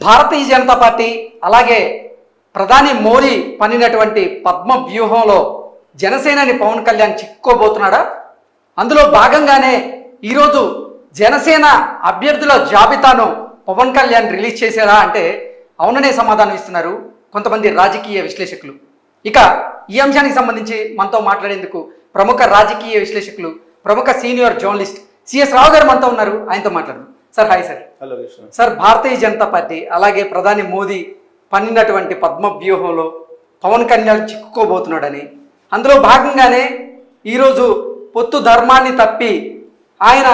భారతీయ Janata party అలాగే ప్రధాని మోడీ పనినటువంటి పద్మ వ్యూహంలో జనసేనని పవన్ కళ్యాణ్ చిక్కుకోబోతున్నాడా? అందులో భాగంగానే ఈరోజు జనసేన అభ్యర్థుల జాబితాను పవన్ కళ్యాణ్ రిలీజ్ చేశారా అంటే అవుననే సమాధానం ఇస్తున్నారు కొంతమంది రాజకీయ విశ్లేషకులు. ఇక ఈ అంశానికి సంబంధించి మనతో మాట్లాడేందుకు ప్రముఖ రాజకీయ విశ్లేషకులు ప్రముఖ సీనియర్ జర్నలిస్ట్ సిఎస్ రావు గారు మనతో ఉన్నారు. ఆయనతో మాట్లాడదాం. Sir hi sir. Hello sir Bharatiya Janata Party అలాగే ప్రధాని మోదీ పన్నినటువంటి పద్మ వ్యూహంలో పవన్ కళ్యాణ్ చిక్కుకోబోతున్నాడని అందులో భాగంగానే ఈరోజు పొత్తు ధర్మాన్ని తప్పి ఆయన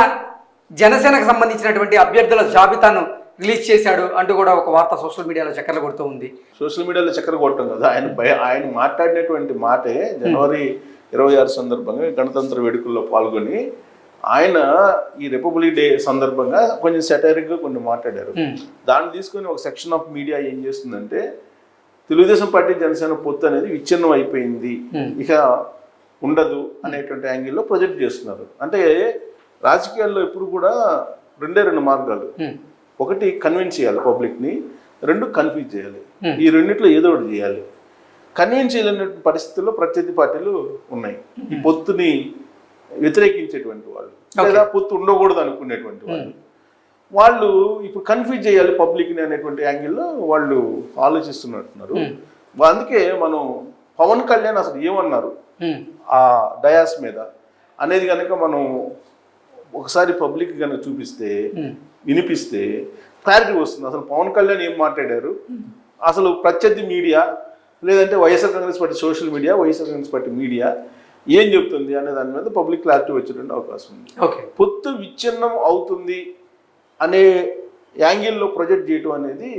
జనసేనకు సంబంధించినటువంటి అభ్యర్థుల జాబితాను రిలీజ్ చేశాడు అంటూ కూడా ఒక వార్త సోషల్ మీడియాలో చక్కర్లు కొడుతూ ఉంది. సోషల్ మీడియాలో చక్కెర కొట్టం కదా ఆయన ఆయన మాట్లాడినటువంటి మాటే జనవరి ఇరవై ఆరు సందర్భంగా గణతంత్ర వేడుకల్లో పాల్గొని ఆయన ఈ రిపబ్లిక్ డే సందర్భంగా కొంచెం సెటైరిక్గా కొన్ని మాట్లాడారు. దాన్ని తీసుకొని ఒక సెక్షన్ ఆఫ్ మీడియా ఏం చేస్తుందంటే తెలుగుదేశం పార్టీ జనసేన పొత్తు అనేది విచ్ఛిన్నం అయిపోయింది. ఇక ఉండదు అనేటువంటి యాంగిల్లో ప్రొజెక్ట్ చేస్తున్నారు అంటే రాజకీయాల్లో ఎప్పుడు కూడా రెండే రెండు మార్గాలు. ఒకటి కన్విన్స్ చేయాలి పబ్లిక్ని రెండు కన్ఫ్యూజ్ చేయాలి. ఈ రెండిట్లో ఏదో ఒకటి చేయాలి కన్విన్స్ చేయలేని పరిస్థితుల్లో ప్రత్యర్థి పార్టీలు ఉన్నాయి ఈ పొత్తుని వ్యతిరేకించేటువంటి వాళ్ళు. లేదా పొత్తు ఉండకూడదు అనుకునేటువంటి వాళ్ళు. వాళ్ళు ఇప్పుడు కన్ఫ్యూజ్ చేయాలి పబ్లిక్ని అనేటువంటి యాంగిల్లో వాళ్ళు ఆలోచిస్తున్నట్టున్నారు. Hmm. అందుకే మనం పవన్ కళ్యాణ్ అసలు ఏమన్నారు? హ్మ్. ఆ డయాస్ మీద అనేది కనుక మనం ఒకసారి పబ్లిక్ కనుక చూపిస్తే. వినిపిస్తే క్లారిటీ వస్తుంది. అసలు పవన్ కళ్యాణ్ ఏం మాట్లాడారు? అసలు ప్రత్యర్థి మీడియా లేదంటే YSR Congress party social media YSR Congress party media ఏం చెప్తుంది అనే దాని మీద పబ్లిక్ క్లారిటీ వచ్చేటువంటి అవకాశం ఉంది. ఓకే. పొత్తు విచ్ఛిన్నం అవుతుంది అనే యాంగిల్లో ప్రొజెక్ట్ చేయటం అనేది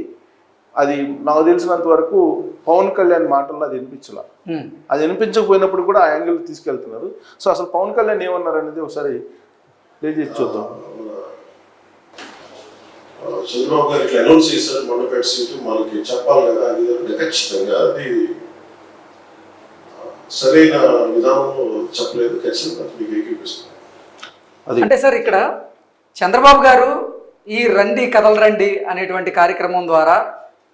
అది నాకు తెలిసినంత వరకు పవన్ కళ్యాణ్ మాటల్లో అది వినిపించాల. అది వినిపించకపోయినప్పుడు కూడా ఆ యాంగిల్ తీసుకెళ్తున్నారు. సో అసలు పవన్ కళ్యాణ్ ఏమన్నారు అనేది ఒకసారి చేసి చూద్దాం. చంద్రబాబు గారు ఇట్లా అనౌన్స్ చేశారు మండపేట సీటు మనకి చెప్పాలి కదా అది ఖచ్చితంగా అది సరైన విధానంలో చెప్పలేదు. ఖచ్చితంగా మీకు ఏకీపిస్తుంది అది అంటే సార్ ఇక్కడ చంద్రబాబు గారు ఈ రండి కథలు రండి అనేటువంటి కార్యక్రమం ద్వారా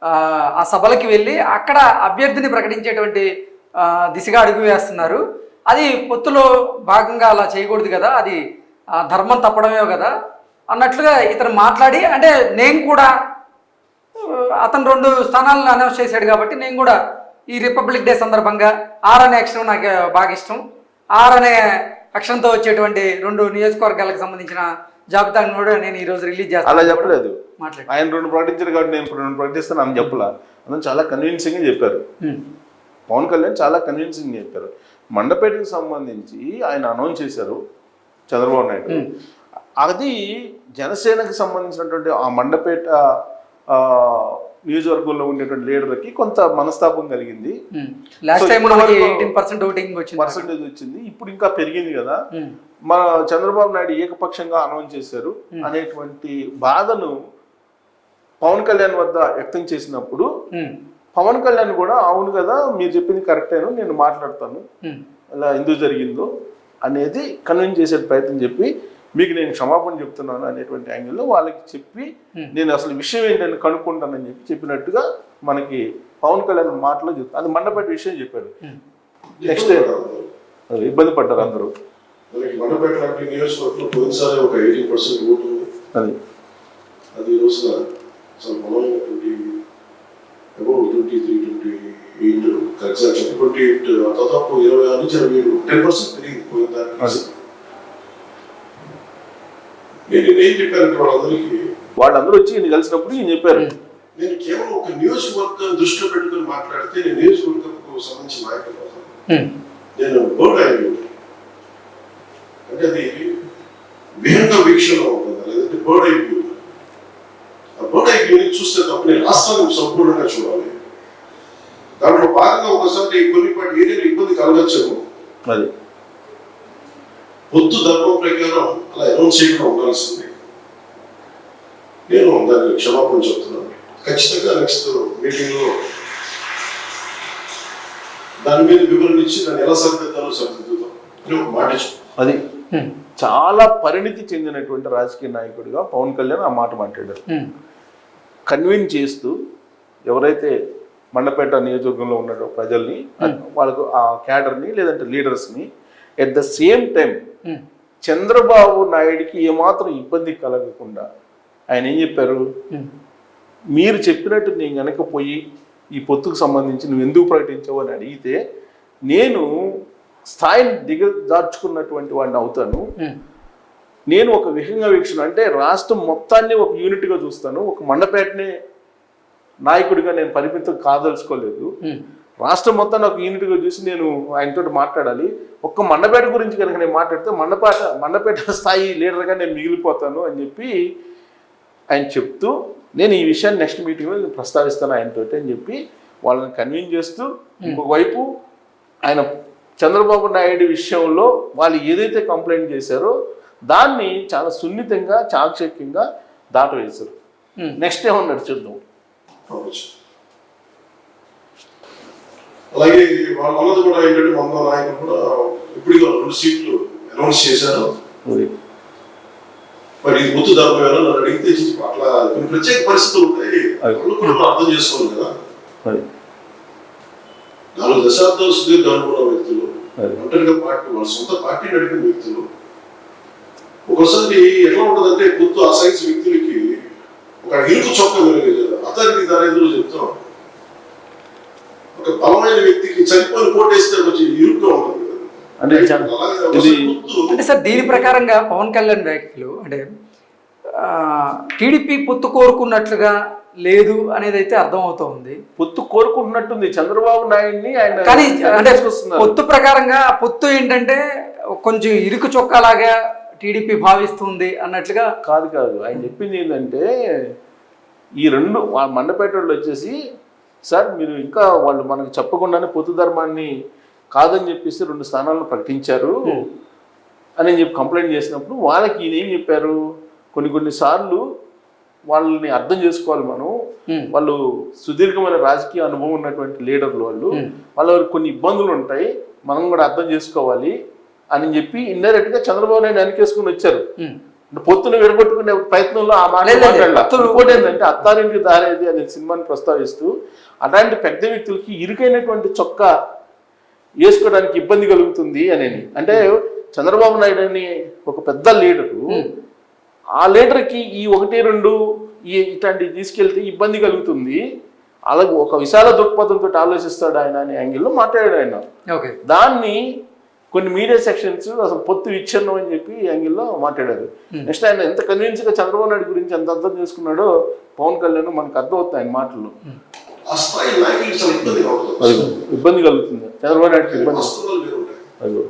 ఆ, సభలకి వెళ్ళి అక్కడ అభ్యర్థిని ప్రకటించేటువంటి దిశగా అడుగు వేస్తున్నారు. అది పొత్తులో భాగంగా అలా చేయకూడదు కదా అది ధర్మం తప్పడమే కదా అన్నట్లుగా ఇతను మాట్లాడి అంటే నేను కూడా అతను రెండు స్థానాలను అనౌన్స్ చేశాడు కాబట్టి నేను కూడా ఈ రిపబ్లిక్ డే సందర్భంగా ఆర్ అనే అక్షరం నాకు బాగా ఇష్టం. ఆర్ అనే అక్షరంతో వచ్చేటువంటి రెండు నియోజకవర్గాలకు సంబంధించిన జాబితాను కూడా నేను ఈ రోజు రిలీజ్ అలా చేస్తాను చెప్పలేదు. మాట్లాడి. ఆయన రెండు ప్రకటించారు కాబట్టి నేను రెండు ప్రకటిస్తాను అని చెప్పలా. చాలా కన్విన్సింగ్గా చెప్పారు. పవన్ కళ్యాణ్ చాలా కన్విన్సింగ్ చెప్పారు. మండపేటకి సంబంధించి ఆయన అనౌన్స్ చేశారు చంద్రబాబు నాయుడు. అది జనసేనకి సంబంధించినటువంటి ఆ మండపేట ఆ, నియోజకవర్గంలో ఉండేటువంటి లీడర్కి కొంత మనస్తాపం కలిగింది. లాస్ట్ టైం ఓటింగ్ వచ్చింది పర్సంటేజ్ వచ్చింది ఇప్పుడు ఇంకా పెరిగింది కదా. మన చంద్రబాబు నాయుడు ఏకపక్షంగా అనౌన్స్ చేశారు అనేటువంటి బాధను పవన్ కళ్యాణ్ వద్ద వ్యక్తం చేసినప్పుడు. పవన్ కళ్యాణ్ కూడా అవును కదా మీరు చెప్పింది కరెక్టేను నేను మాట్లాడతాను. అలా ఎందుకు జరిగిందో అనేది కన్విన్స్ చేసే ప్రయత్నం చెప్పి మీకు నేను క్షమాపణ చెప్తున్నాను అనేటువంటి యాంగిల్లో వాళ్ళకి చెప్పి Hmm. నేను అసలు విషయం ఏంటని కనుక్కుంటానని చెప్పి చెప్పినట్టుగా మనకి పవన్ కళ్యాణ్ మాటలో చెప్తాను అది మండపేట విషయం చెప్పాడు. నెక్స్ట్ అది ఇబ్బంది పడ్డారు అందరూ. అది అది. ఈ రోజున twenty three twenty eight exact twenty eight దాదాపు ఇరవై ఆరు నుంచి ఇరవై ఏడు టెన్ పర్సెంట్ పెరిగింది పోయిన దానికి అది. నేను ఏం చెప్పానంటే వాళ్ళందరికీ వాళ్ళందరూ వచ్చి ఈయన కలిసినప్పుడు ఈయన చెప్పారు. నేను కేవలం ఒక నియోజకవర్గం దృష్టిలో పెట్టుకుని మాట్లాడితే నేను నియోజకవర్గంకు సంబంధించిన నాయకులు. నేను బోర్డు అయ్యి అంటే అది విహంగ వీక్షణ ఉంటుంది? లేదంటే బోర్డ్ వ్యూ ఆ బోర్డ్ వ్యూని చూస్తే తప్ప నేను రాష్ట్రాన్ని సంపూర్ణంగా చూడాలి. దాంట్లో భాగంగా ఒకసారి కొన్నిపాటి ఏరియాలో ఇబ్బంది కలగచ్చేమో. అది. పొత్తు ధర్మం ప్రకారం అలా అనౌన్స్ చేయకుండా ఉండాల్సింది నేను దానికి క్షమాపణ చెప్తున్నాను ఖచ్చితంగా నెక్స్ట్ మీటింగ్లో దాని మీద వివరణ ఇచ్చి దాన్ని ఎలా సరిదిద్దాలో సరిదిద్దుతాం అని ఒక మాట. అది. చాలా పరిణితి చెందినటువంటి రాజకీయ నాయకుడిగా పవన్ కళ్యాణ్ ఆ మాట మాట్లాడారు హ్మ్. కన్విన్స్ చేస్తూ ఎవరైతే మండపేట నియోజకవర్గంలో ఉన్నారో ప్రజల్ని వాళ్ళకు ఆ క్యాడర్ని లేదంటే లీడర్స్ని at the same time Chandrababu నాయుడికి ఏమాత్రం ఇబ్బంది కలగకుండా ఆయన ఏం చెప్పారు? మీరు చెప్పినట్టు నేను గనక పోయి ఈ పొత్తుకు సంబంధించి నువ్వు ఎందుకు ప్రకటించావు అని అడిగితే నేను స్థాయిని దిగజార్చుకున్నటువంటి వాడిని అవుతాను. నేను ఒక విహంగ వీక్షణ అంటే రాష్ట్రం మొత్తాన్ని ఒక యూనిట్గా చూస్తాను. ఒక మండపేటనే నాయకుడిగా నేను పరిమితం కాదలుచుకోలేదు. రాష్ట్రం మొత్తాన్ని ఒక యూనిట్గా చూసి నేను ఆయనతో మాట్లాడాలి. ఒక్క మండపేట గురించి కనుక నేను మాట్లాడితే మండపేట మండపేట స్థాయి లీడర్గా నేను మిగిలిపోతాను అని చెప్పి ఆయన చెప్తూ నేను ఈ విషయాన్ని నెక్స్ట్ మీటింగ్లో నేను ప్రస్తావిస్తాను ఆయనతో అని చెప్పి వాళ్ళని కన్విన్స్ చేస్తూ ఇంకొక వైపు ఆయన చంద్రబాబు నాయుడు విషయంలో వాళ్ళు ఏదైతే కంప్లైంట్ చేశారో దాన్ని చాలా సున్నితంగా చాకచక్యంగా దాటవేశారు. నెక్స్ట్ ఏమన్నాడు చూద్దాం. అలాగే వాళ్ళు కూడా ఏంటంటే వంద నాయకులు కూడా ఇప్పుడు రెండు సీట్లు అనౌన్స్ చేశారు. మరి? ఇది గుర్తు దాపోయారో నన్ను అడిగితే అట్లా కొన్ని ప్రత్యేక పరిస్థితులు ఉంటాయి. మనం అర్థం చేసుకోవాలి కదా. నాలుగు దశాబ్దాలు సుదీర్ఘ అనుకున్న వ్యక్తులు. ఒంటరిగా పార్టీ వాళ్ళ సొంత పార్టీ నడిపిన వ్యక్తులు. ఒకసారి ఎట్లా ఉంటుందంటే కొత్త అసైన్స్ వ్యక్తులకి ఒక ఇరుకు చొక్క అతనికి దాని ఎదురు చెప్తాం ఒక బలమైన వ్యక్తికి చనిపోయిన కోటేస్తే కొంచెం ఇరుగ్గా ఉంటుంది. అంటే అంటే సార్ దీని ప్రకారంగా పవన్ కళ్యాణ్ వ్యాఖ్యలు అంటే టీడీపీ పొత్తు కోరుకున్నట్లుగా లేదు అనేది అయితే అర్థమవుతోంది పొత్తు కోరుకుంటున్నట్టుంది చంద్రబాబు నాయుడిని ఆయన కానీ అంటే. పొత్తు ప్రకారంగా పొత్తు ఏంటంటే కొంచెం ఇరుకు చొక్కాలాగా టీడీపీ భావిస్తుంది అన్నట్లుగా కాదు కాదు ఆయన చెప్పింది ఏంటంటే ఈ రెండు మండపేట వాళ్ళు వచ్చేసి సార్ మీరు ఇంకా వాళ్ళు మనకు చెప్పకుండానే పొత్తు ధర్మాన్ని కాదని చెప్పేసి రెండు స్థానాలను ప్రకటించారు. అని చెప్పి కంప్లైంట్ చేసినప్పుడు వాళ్ళకి ఈయన ఏం చెప్పారు? కొన్ని కొన్ని సార్లు వాళ్ళని అర్థం చేసుకోవాలి మనం. వాళ్ళు సుదీర్ఘమైన రాజకీయ అనుభవం ఉన్నటువంటి లీడర్లు వాళ్ళు. వాళ్ళ కొన్ని ఇబ్బందులు ఉంటాయి. మనం కూడా అర్థం చేసుకోవాలి అని చెప్పి ఇండైరెక్ట్గా చంద్రబాబు నాయుడు వెనకేసుకుని వచ్చారు. పొత్తును విడగొట్టుకునే ప్రయత్నంలో ఆ మాట. పొత్తులు- ఇంకోటి ఏంటంటే అత్తారింటికి దారేది అనే సినిమాని ప్రస్తావిస్తూ అలాంటి పెద్ద వ్యక్తులకి ఇరుకైనటువంటి చొక్కా వేసుకోవడానికి ఇబ్బంది కలుగుతుంది అనేది అంటే చంద్రబాబు నాయుడు అని ఒక పెద్ద లీడరు. ఆ లీడర్కి ఈ ఒకటి రెండు ఈ ఇట్లాంటివి తీసుకెళ్తే ఇబ్బంది కలుగుతుంది. అలాగే ఒక విశాల దృక్పథంతో ఆలోచిస్తాడు ఆయన అనే యాంగిల్లో మాట్లాడాడు ఆయన. ఓకే. దాన్ని కొన్ని మీడియా సెక్షన్స్ అసలు పొత్తు విచ్ఛిన్నం అని చెప్పి ఈ యాంగిల్లో మాట్లాడారు. నెక్స్ట్ ఆయన ఎంత కన్విన్స్గా చంద్రబాబు నాయుడు గురించి ఎంత అర్థం చేసుకున్నాడో పవన్ కళ్యాణ్ మనకు అర్థం అవుతాయి ఆయన మాటలు అది ఇబ్బంది కలుగుతుంది. చంద్రబాబు నాయుడుకి ఇబ్బంది. అదిగో.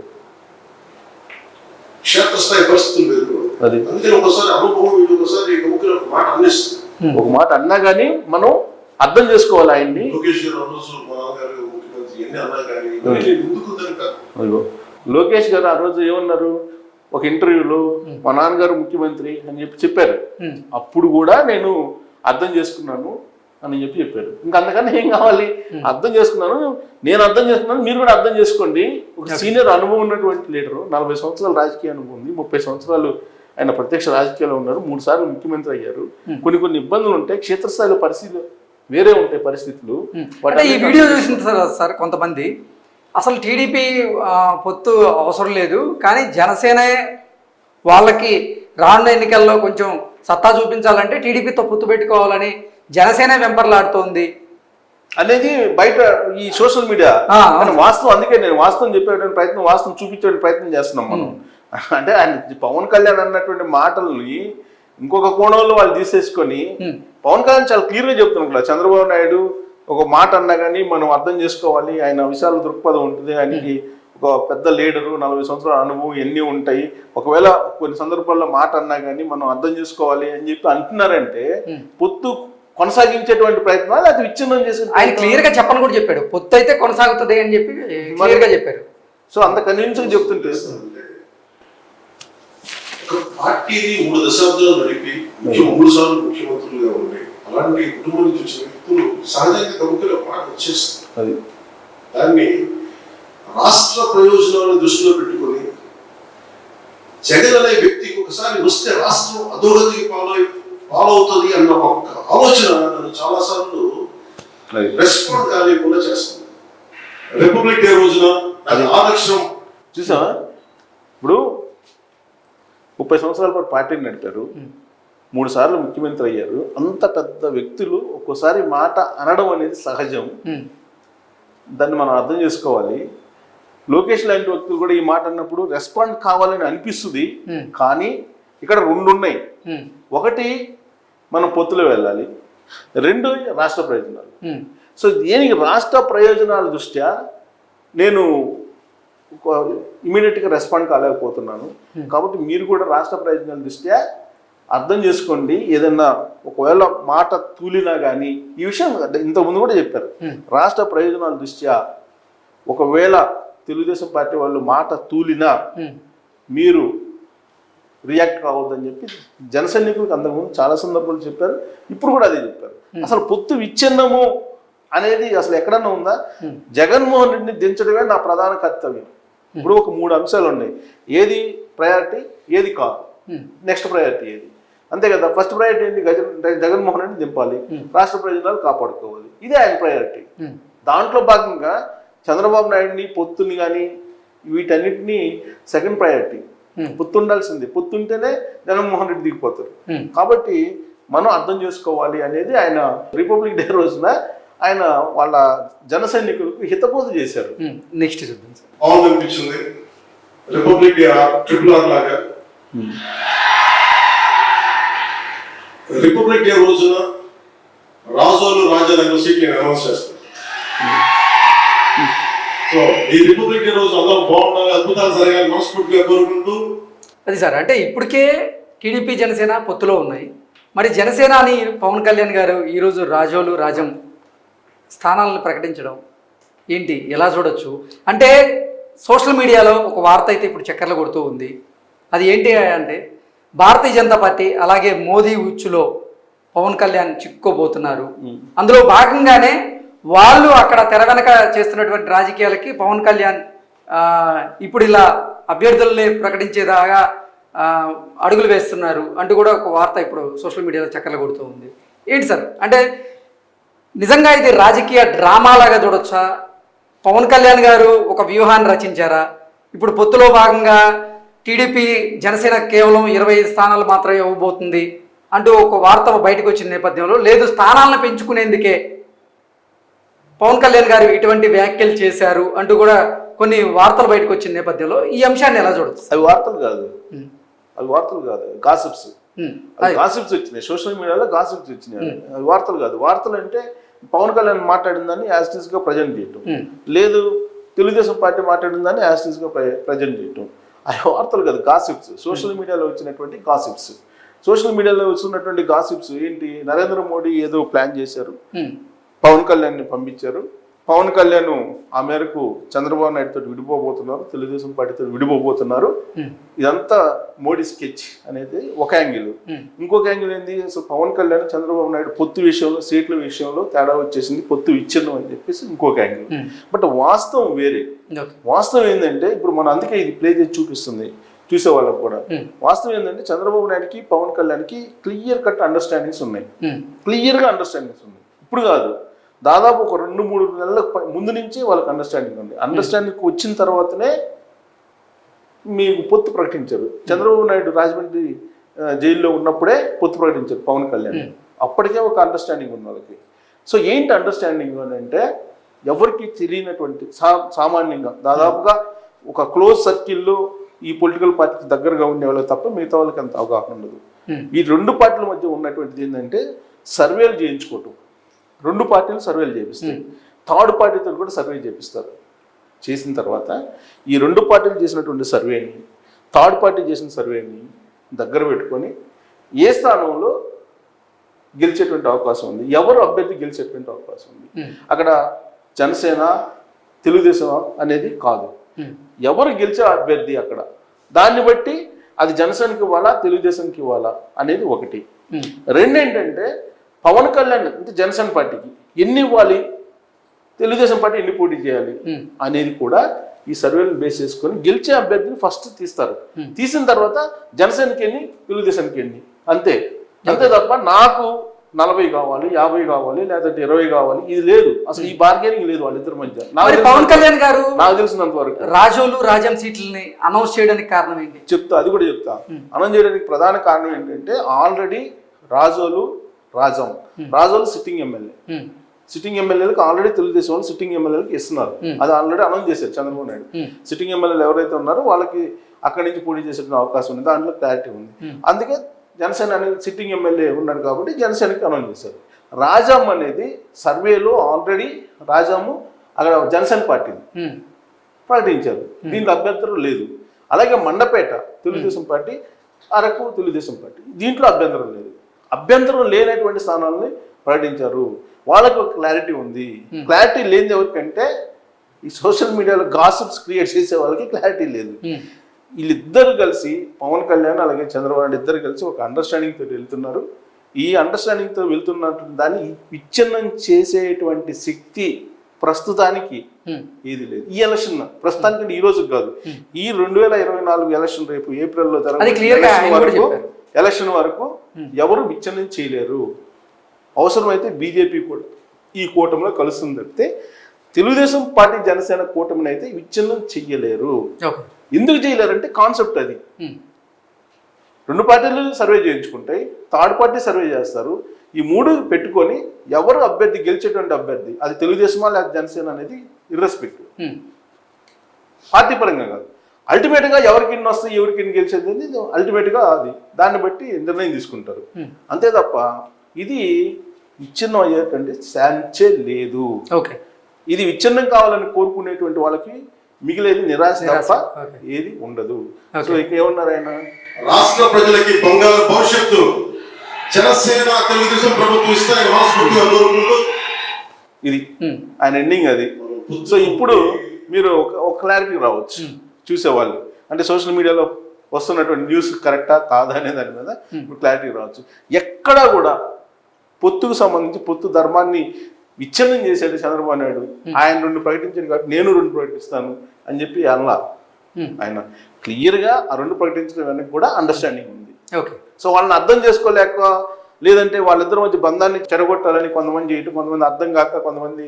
క్షేత్రస్థాయి పరిస్థితులు వేరు. అది. అందుకని ఒకసారి అనుభవం ఇది ఒకసారి ముఖ్య ఒక మాట అన్నిస్తుంది ఒక మాట అన్నా కానీ మనం అర్థం చేసుకోవాలి ఆయన్ని. లోకేష్ గారు ముఖ్యమంత్రి ఎన్ని అన్నా కానీ లోకేష్ గారు ఆ రోజు ఏమన్నారు? ఒక ఇంటర్వ్యూలో మా నాన్నగారు ముఖ్యమంత్రి అని చెప్పి చెప్పారు. అప్పుడు కూడా నేను అర్థం చేసుకున్నాను అని చెప్పి చెప్పారు. ఇంకా అంతకన్నా ఏం కావాలి? అర్థం చేసుకున్నాను. నేను అర్థం చేసుకున్నాను. మీరు కూడా అర్థం చేసుకోండి. ఒక సీనియర్ అనుభవం ఉన్నటువంటి లీడరు నలభై సంవత్సరాల రాజకీయ అనుభవం ఉంది ముప్పై సంవత్సరాలు ఆయన ప్రత్యక్ష రాజకీయాల్లో ఉన్నారు మూడు సార్లు ముఖ్యమంత్రి అయ్యారు. కొన్ని కొన్ని ఇబ్బందులు ఉంటాయి క్షేత్రస్థాయిలో పరిస్థితులు వేరే ఉంటాయి పరిస్థితులు. ఈ వీడియో చూసిన సార్ కొంతమంది అసలు టీడీపీ పొత్తు అవసరం లేదు. కానీ జనసేనే వాళ్ళకి రానున్న ఎన్నికల్లో కొంచెం సత్తా చూపించాలంటే టీడీపీతో పొత్తు పెట్టుకోవాలని జనసేన వెంపర్లాడుతోంది. అనేది బయట ఈ సోషల్ మీడియా. వాస్తవం అందుకే నేను వాస్తవం చెప్పేటువంటి ప్రయత్నం వాస్తవం చూపించే ప్రయత్నం చేస్తున్నాం మనం. అంటే ఆయన పవన్ కళ్యాణ్ అన్నటువంటి మాటల్ని ఇంకొక కోణంలో వాళ్ళు తీసేసుకొని పవన్ కళ్యాణ్ చాలా క్లియర్గా చెప్తున్నాం కదా చంద్రబాబు నాయుడు ఒక మాట అన్నా కానీ మనం అర్థం చేసుకోవాలి. ఆయన విశాల దృక్పథం ఉంటుంది. ఆయనకి ఒక పెద్ద లీడరు నలభై సంవత్సరాల అనుభవం ఎన్ని ఉంటాయి. ఒకవేళ కొన్ని సందర్భాల్లో మాట అన్నా కానీ మనం అర్థం చేసుకోవాలి అని చెప్పి అంటున్నారంటే. పొత్తు కొనసాగించేటువంటి ప్రయత్నాలు అది విచ్ఛిన్నం చేసే ఆయన. క్లియర్గా చెప్పని కూడా చెప్పాడు. పొత్తు అయితే కొనసాగుతుంది అని చెప్పి క్లియర్గా చెప్పారు సో అంత కన్విన్స్గా చెప్తుంటే పార్టీని మూడు దశాబ్దాలు నడిపి మూడు సార్లు ముఖ్యమంత్రులుగా ఉండి అలాంటి కుటుంబం నుంచి వచ్చిన వ్యక్తులు సహజంగా ఒక మాట వచ్చేస్తుంది అది. దాన్ని రాష్ట్ర ప్రయోజనాలను దృష్టిలో పెట్టుకొని జగన్ అనే వ్యక్తికి ఒకసారి వస్తే రాష్ట్రం అధోగతికి పాలై ఫాలో అవుతుంది అన్న ఒక ఆలోచన నన్ను చాలాసార్లు రెస్పాండ్ కాలేకుండా చేస్తుంది. రిపబ్లిక్ డే రోజున అది. ఆదర్శం. చూసావా? ఇప్పుడు ముప్పై సంవత్సరాల పాటు పార్టీని నడిపారు. మూడు సార్లు ముఖ్యమంత్రి అయ్యారు. అంత పెద్ద వ్యక్తులు ఒక్కోసారి మాట అనడం అనేది సహజం. దాన్ని మనం అర్థం చేసుకోవాలి. లోకేష్ లాంటి వ్యక్తులు కూడా ఈ మాట అన్నప్పుడు రెస్పాండ్ కావాలని అనిపిస్తుంది. కానీ ఇక్కడ రెండు ఉన్నాయి. ఒకటి మనం పొత్తులో వెళ్ళాలి. రెండు రాష్ట్ర ప్రయోజనాలు. సో దీనికి రాష్ట్ర ప్రయోజనాల దృష్ట్యా నేను ఇమీడియట్గా రెస్పాండ్ కాలేకపోతున్నాను. కాబట్టి మీరు కూడా రాష్ట్ర ప్రయోజనాల దృష్ట్యా అర్థం చేసుకోండి. ఏదన్నా ఒకవేళ మాట తూలినా కానీ ఈ విషయం ఇంతకుముందు కూడా చెప్పారు. రాష్ట్ర ప్రయోజనాల దృష్ట్యా ఒకవేళ తెలుగుదేశం పార్టీ వాళ్ళు మాట తూలినా మీరు రియాక్ట్ కావద్దని చెప్పి జన సైనికులకు అంతకుముందు చాలా సందర్భాలు చెప్పారు. ఇప్పుడు కూడా అదే చెప్పారు. అసలు పొత్తు విచ్ఛిన్నము అనేది అసలు ఎక్కడన్నా ఉందా? జగన్మోహన్ రెడ్డిని దించడమే నా ప్రధాన కర్తవ్యం. ఇప్పుడు ఒక మూడు అంశాలు ఉన్నాయి. ఏది ప్రయారిటీ ఏది కాదు. నెక్స్ట్ ప్రయారిటీ ఏది? అంతే కదా ఫస్ట్ ప్రయారిటీ ఏంటి? జగన్మోహన్ రెడ్డిని దింపాలి. రాష్ట్ర ప్రయోజనాలు కాపాడుకోవాలి. ఇదే ఆయన ప్రయారిటీ దాంట్లో భాగంగా చంద్రబాబు నాయుడిని పొత్తుని కానీ వీటన్నిటిని సెకండ్ ప్రయారిటీ. పొత్తు ఉండాల్సింది. పొత్తు ఉంటేనే జగన్మోహన్ రెడ్డి దిగిపోతారు కాబట్టి మనం అర్థం చేసుకోవాలి అనేది ఆయన రిపబ్లిక్ డే రోజున ఆయన వాళ్ళ జన సైనికులకు హితబోధ చేశారు. నెక్స్ట్ చూద్దాం సార్. బాగుంది అనిపించింది రిపబ్లిక్ డే ట్రిపుల్ ఆర్ లాగా. రిపబ్లిక్ డే రోజున రాజోలు రాజానగర్ సీట్లు అనౌన్స్ చేస్తారు. సో ఈ రిపబ్లిక్ డే రోజు అందరూ బాగుండాలి అద్భుతాలు జరగాలి మనస్ఫూర్తిగా కోరుకుంటూ. అది సార్ అంటే ఇప్పటికే టీడీపీ జనసేన పొత్తులో ఉన్నాయి. మరి జనసేన అని పవన్ కళ్యాణ్ గారు ఈరోజు రాజోలు రాజం స్థానాలను ప్రకటించడం ఏంటి? ఎలా చూడొచ్చు? అంటే సోషల్ మీడియాలో ఒక వార్త అయితే ఇప్పుడు చక్కర్లు కొడుతూ ఉంది. అది ఏంటి అంటే భారతీయ జనతా పార్టీ అలాగే మోదీ ఉచ్చులో పవన్ కళ్యాణ్ చిక్కుకోబోతున్నారు అందులో భాగంగానే వాళ్ళు అక్కడ తెర వెనక చేస్తున్నటువంటి రాజకీయాలకి పవన్ కళ్యాణ్ ఇప్పుడు ఇలా అభ్యర్థుల్ని ప్రకటించేదాగా అడుగులు వేస్తున్నారు అంటూ కూడా ఒక వార్త ఇప్పుడు సోషల్ మీడియాలో చక్కర్లు కొడుతూ ఉంది. ఏంటి సార్? అంటే నిజంగా ఇది రాజకీయ డ్రామాలాగా చూడొచ్చా? పవన్ కళ్యాణ్ గారు ఒక వ్యూహాన్ని రచించారా? ఇప్పుడు పొత్తులో భాగంగా టీడీపీ జనసేన కేవలం ఇరవై స్థానాలు మాత్రమే ఇవ్వబోతుంది అంటూ ఒక వార్త బయటకు వచ్చిన నేపథ్యంలో లేదు స్థానాలను పెంచుకునేందుకే పవన్ కళ్యాణ్ గారు ఇటువంటి వ్యాఖ్యలు చేశారు అంటూ కూడా కొన్ని వార్తలు బయటకు వచ్చిన నేపథ్యంలో ఈ అంశాన్ని ఎలా చూడొచ్చు? అవి వార్తలు కాదు. అవి వార్తలు కాదు. గాసిప్స్ గాసిప్స్ వచ్చినాయి. సోషల్ మీడియాలో గాసిప్స్ వచ్చినాయి. అవి వార్తలు కాదు. వార్తలు అంటే పవన్ కళ్యాణ్ మాట్లాడిందని యాస్టిస్గా ప్రజెంట్ చేయటం. లేదు తెలుగుదేశం పార్టీ మాట్లాడిందని యాస్టిస్గా ప్రజెంట్ చేయటం. అవి వార్తలు కాదు గాసిప్స్ సోషల్ మీడియాలో వచ్చినటువంటి గాసిప్స్ సోషల్ మీడియాలో వచ్చినటువంటి గాసిప్స్ ఏంటి? నరేంద్ర మోడీ ఏదో ప్లాన్ చేశారు. ఉమ్, పవన్ కళ్యాణ్ని పంపించారు. పవన్ కళ్యాణ్ ఆ మేరకు చంద్రబాబు నాయుడుతో విడిపోబోతున్నారు తెలుగుదేశం పార్టీతో విడిపోబోతున్నారు. ఇదంతా మోడీ స్కెచ్ అనేది ఒక యాంగిల్. ఇంకొక యాంగిల్ ఏంది? అసలు పవన్ కళ్యాణ్ చంద్రబాబు నాయుడు పొత్తు విషయంలో సీట్ల విషయంలో తేడా వచ్చేసింది పొత్తు విచ్ఛిన్నం అని చెప్పేసి ఇంకొక యాంగిల్. బట్ వాస్తవం వేరే. వాస్తవం ఏంటంటే ఇప్పుడు మనం అందుకే ఇది ప్లే చేసి చూపిస్తుంది చూసే వాళ్ళకు కూడా వాస్తవం ఏంటంటే చంద్రబాబు నాయుడుకి పవన్ కళ్యాణ్కి క్లియర్ కట్ అండర్స్టాండింగ్స్ ఉన్నాయి. క్లియర్గా అండర్స్టాండింగ్స్ ఉంది ఇప్పుడు కాదు. దాదాపు ఒక రెండు మూడు నెలల ముందు నుంచి వాళ్ళకి అండర్స్టాండింగ్ ఉంది. అండర్స్టాండింగ్ వచ్చిన తర్వాతనే మీకు పొత్తు ప్రకటించారు. చంద్రబాబు నాయుడు రాజమండ్రి జైల్లో ఉన్నప్పుడే పొత్తు ప్రకటించారు పవన్ కళ్యాణ్. అప్పటికే ఒక అండర్స్టాండింగ్ ఉంది వాళ్ళకి. సో ఏంటి అండర్స్టాండింగ్ అని అంటే ఎవరికి తెలియనటువంటి సా సామాన్యంగా దాదాపుగా ఒక క్లోజ్ సర్కిల్లో ఈ పొలిటికల్ పార్టీకి దగ్గరగా ఉండే వాళ్ళకి తప్ప మిగతా వాళ్ళకి అంత అవగాహన ఉండదు. ఉమ్, ఈ రెండు పార్టీల మధ్య ఉన్నటువంటిది ఏంటంటే సర్వేలు చేయించుకోవటం. రెండు పార్టీలు సర్వేలు చేపిస్తాయి. థర్డ్ పార్టీతో కూడా సర్వే చేపిస్తారు. చేసిన తర్వాత ఈ రెండు పార్టీలు చేసినటువంటి సర్వేని థర్డ్ పార్టీ చేసిన సర్వేని దగ్గర పెట్టుకొని ఏ స్థానంలో గెలిచేటువంటి అవకాశం ఉంది? ఎవరు అభ్యర్థి గెలిచేటువంటి అవకాశం ఉంది? ఉమ్, అక్కడ జనసేన తెలుగుదేశం అనేది కాదు. ఉమ్, ఎవరు గెలిచే అభ్యర్థి అక్కడ? దాన్ని బట్టి అది జనసేనకి ఇవ్వాలా తెలుగుదేశంకి ఇవ్వాలా అనేది ఒకటి. ఉమ్, రెండు ఏంటంటే పవన్ కళ్యాణ్ అంటే జనసేన పార్టీకి ఎన్ని ఇవ్వాలి? తెలుగుదేశం పార్టీ ఎన్ని పోటీ చేయాలి అనేది కూడా ఈ సర్వేలు బేస్ చేసుకొని గెలిచే అభ్యర్థిని ఫస్ట్ తీస్తారు. తీసిన తర్వాత జనసేనకి ఎన్ని తెలుగుదేశానికి ఎన్ని? అంతే. అంతే తప్ప నాకు నలభై కావాలి యాభై కావాలి లేదంటే ఇరవై కావాలి ఇది లేదు. అసలు ఈ బార్గెనింగ్ లేదు వాళ్ళిద్దరి మధ్య. పవన్ కళ్యాణ్ గారు నాకు తెలిసినంత వరకు. రాజోలు రాజం సీట్లని అనౌన్స్ చేయడానికి కారణం ఏంటి? చెప్తా అది కూడా చెప్తా. అనం చేయడానికి ప్రధాన కారణం ఏంటంటే already Razole Rajam. Razole sitting MLA. Sitting ఎమ్మెల్యేలకు ఆల్రెడీ తెలుగుదేశం వాళ్ళు సిట్టింగ్ ఎమ్మెల్యేలకు ఇస్తున్నారు. అది ఆల్రెడీ అనౌన్స్ చేశారు చంద్రబాబు నాయుడు. సిట్టింగ్ ఎమ్మెల్యేలు ఎవరైతే ఉన్నారో వాళ్ళకి అక్కడి నుంచి పోటీ చేసే అవకాశం ఉంది. దాంట్లో క్లారిటీ ఉంది. అందుకే జనసేన అనేది సిట్టింగ్ ఎమ్మెల్యే ఉన్నాడు కాబట్టి జనసేనకి అనౌన్స్ చేశారు. రాజాం అనేది సర్వేలో ఆల్రెడీ రాజాము అక్కడ జనసేన పార్టీని. ప్రకటించారు. దీంట్లో అభ్యంతరం లేదు. అలాగే మండపేట తెలుగుదేశం పార్టీ అరకు తెలుగుదేశం పార్టీ. దీంట్లో అభ్యంతరం లేదు. అభ్యంతరం లేనటువంటి స్థానాలని ప్రకటించారు. వాళ్ళకు ఒక క్లారిటీ ఉంది. క్లారిటీ లేనిది ఎవరికంటే ఈ సోషల్ మీడియాలో గాసిప్స్ క్రియేట్ చేసే వాళ్ళకి క్లారిటీ లేదు. హ్మ్. వీళ్ళిద్దరు కలిసి పవన్ కళ్యాణ్ అలాగే చంద్రబాబు నాయుడు ఇద్దరు కలిసి ఒక అండర్స్టాండింగ్ తోటి వెళ్తున్నారు. ఈ అండర్స్టాండింగ్తో వెళ్తున్నట్టు దాన్ని విచ్ఛిన్నం చేసేటువంటి శక్తి ప్రస్తుతానికి హ్మ్. ఏది లేదు. ఈ ఎలక్షన్ ప్రస్తుతానికి ఈ రోజు కాదు. ఈ రెండు వేల ఇరవై నాలుగు ఎలక్షన్ రేపు ఏప్రిల్లో అది ఎలక్షన్ వరకు ఎవరు విచ్ఛిన్నం చేయలేరు. అవసరమైతే బీజేపీ కూడా ఈ కూటమిలో కలుస్తుంది తప్పితే తెలుగుదేశం పార్టీ జనసేన కూటమిని అయితే విచ్ఛిన్నం చెయ్యలేరు. ఎందుకు చేయలేరంటే కాన్సెప్ట్ అది. రెండు పార్టీలు సర్వే చేయించుకుంటాయి థర్డ్ పార్టీ సర్వే చేస్తారు. ఈ మూడు పెట్టుకొని ఎవరు అభ్యర్థి గెలిచేటువంటి అభ్యర్థి అది తెలుగుదేశమా లేదా జనసేన అనేది ఇర్రెస్పెక్టివ్ హ్మ్. పార్టీ పరంగా కాదు. అల్టిమేట్గా ఎవరికి ఇన్ని వస్తాయి ఎవరికి ఇన్ని గెలిచేది అనేది అల్టిమేట్గా అది. దాన్ని బట్టి నిర్ణయం తీసుకుంటారు. Hmm. అంతే తప్ప ఇది విచ్ఛిన్నం అయ్యేటువంటి ఛాన్సే లేదు. ఓకే. ఇది విచ్ఛిన్నం కావాలని కోరుకునేటువంటి వాళ్ళకి మిగిలేది నిరాశ తప్ప. ఏది ఉండదు. సో ఇక ఏమన్నారు ఆయన? రాష్ట్ర ప్రజలకి బంగారు భవిష్యత్తు జనసేన తెలుగుదేశం ప్రభుత్వం ఇస్తాయని మనస్ఫూర్తిగా ఇది హ్మ్. ఆయన ఎండింగ్ అది. సో ఇప్పుడు మీరు ఒక ఒక క్లారిటీ రావచ్చు. చూసేవాళ్ళు. అంటే సోషల్ మీడియాలో వస్తున్నటువంటి న్యూస్ కరెక్టా కాదా అనే దాని మీద ఇప్పుడు క్లారిటీ రావచ్చు. ఎక్కడా కూడా పొత్తుకు సంబంధించి పొత్తు ధర్మాన్ని విచ్ఛిన్నం చేశాడు చంద్రబాబు నాయుడు. ఆయన రెండు ప్రకటించాడు కాబట్టి నేను రెండు ప్రకటిస్తాను అని చెప్పి అలా హ్మ్. ఆయన క్లియర్గా ఆ రెండు ప్రకటించడం వెనక కూడా అండర్స్టాండింగ్ ఉంది. ఓకే. సో వాళ్ళని అర్థం చేసుకోలేక లేదంటే వాళ్ళిద్దరి మధ్య బంధాన్ని చెడగొట్టాలని కొంతమంది చేయటం కొంతమంది అర్థం కాక కొంతమంది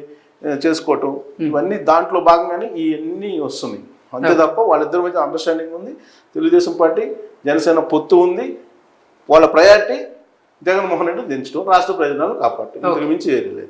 చేసుకోవటం ఇవన్నీ దాంట్లో భాగంగానే ఇవన్నీ వస్తున్నాయి. అంతే తప్ప వాళ్ళిద్దరి మధ్య అండర్స్టాండింగ్ ఉంది. తెలుగుదేశం పార్టీ జనసేన పొత్తు ఉంది. వాళ్ళ ప్రయారిటీ జగన్మోహన్ రెడ్డి దించడం రాష్ట్ర ప్రయోజనాలు కాపాడటం. ఇంతకు మించి ఏమీ లేదు.